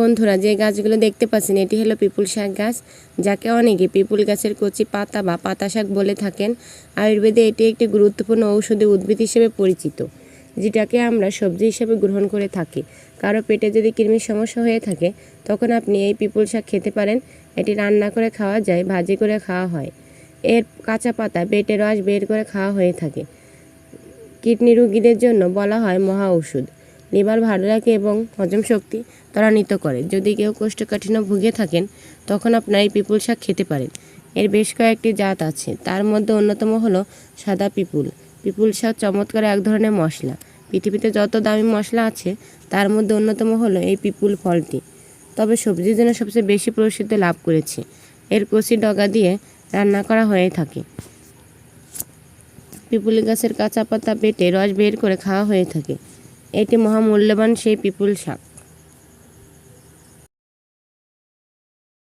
বন্ধুরা, যে গাছগুলো দেখতে পাচ্ছেন, এটি হলো পিপুল শাক গাছ, যাকে অনেকে পিপুল গাছের কচি পাতা বা পাতা শাক বলে থাকেন। আয়ুর্বেদে এটি একটি গুরুত্বপূর্ণ ঔষধি উদ্ভিদ হিসেবে পরিচিত, যেটাকে আমরা সবজি হিসেবে গ্রহণ করে থাকি। কারও পেটে যদি কৃমির সমস্যা হয়ে থাকে, তখন আপনি এই পিপুল শাক খেতে পারেন। এটি রান্না করে খাওয়া যায়, ভাজি করে খাওয়া হয়। এর কাঁচা পাতা বেটে রস বের করে খাওয়া হয়ে থাকে। কিডনি রোগীদের জন্য বলা হয় মহা ওষুধ লিভার ভালো রাখে এবং হজম শক্তি ত্বরান্বিত করে। যদি কেউ কোষ্ঠকাঠিন্য ভুগে থাকেন, তখন আপনার এই পিপুল শাক খেতে পারেন। এর বেশ কয়েকটি জাত আছে। তার মধ্যে অন্যতম হলো সাদা পিপুল। পিপুল শাক চমৎকার এক ধরনের মশলা। পৃথিবীতে যত দামি মশলা আছে, তার মধ্যে অন্যতম হলো এই পিপুল ফলটি। তবে সবজির জন্য সবচেয়ে বেশি প্রসিদ্ধি লাভ করেছে। এর কচি ডগা দিয়ে রান্না করা হয়ে থাকে। পিপুল গাছের কাঁচা পাতা বেটে রস বের করে খাওয়া হয়ে থাকে। এটি মহামূল্যবান সেই পিপুল শাক